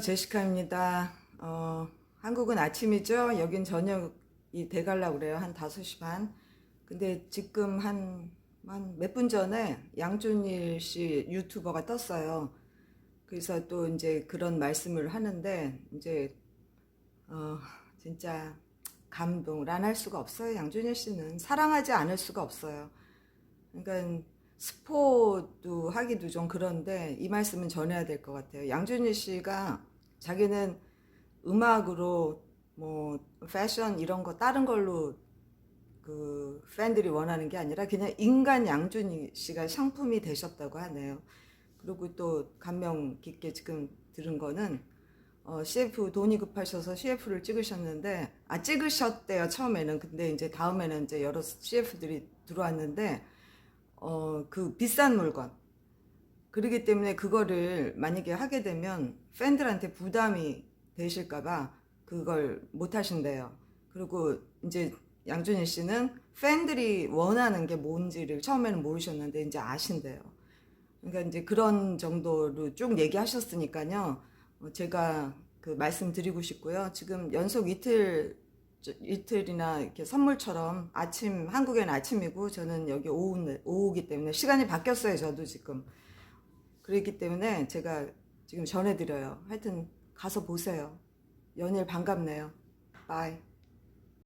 제시카입니다. 어, 한국은 아침이죠. 여긴 저녁이 돼갈라 그래요. 한 5시 반. 근데 지금 한, 한 몇 분 전에 양준일 씨 유튜버가 떴어요. 그래서 또 이제 그런 말씀을 하는데, 이제, 어, 진짜 감동을 안 할 수가 없어요. 양준일 씨는 사랑하지 않을 수가 없어요. 그러니까 스포도 하기도 좀 그런데 이 말씀은 전해야 될 것 같아요. 양준일 씨가 자기는 음악으로 뭐 패션 이런 거 다른 걸로 그 팬들이 원하는 게 아니라 그냥 인간 양준일 씨가 상품이 되셨다고 하네요. 그리고 또 감명 깊게 지금 들은 거는 어, CF 돈이 급하셔서 CF를 찍으셨는데 아 찍으셨대요 처음에는 근데 이제 다음에는 이제 여러 CF들이 들어왔는데 어, 그 비싼 물건. 그러기 때문에 그거를 만약에 하게 되면 팬들한테 부담이 되실까봐 그걸 못 하신대요. 그리고 이제 양준일 씨는 팬들이 원하는 게 뭔지를 처음에는 모르셨는데 이제 아신대요. 그러니까 이제 그런 정도로 쭉 얘기하셨으니까요. 어, 제가 그 말씀드리고 싶고요. 지금 연속 이틀 저- 이틀이나 이렇게 선물처럼 아침 한국엔 아침이고 저는 여기 오후 오후기 때문에 시간이 바뀌었어요. 저도 지금 그렇기 때문에 제가 지금 전해드려요. 하여튼 가서 보세요. 연일 반갑네요. 바이.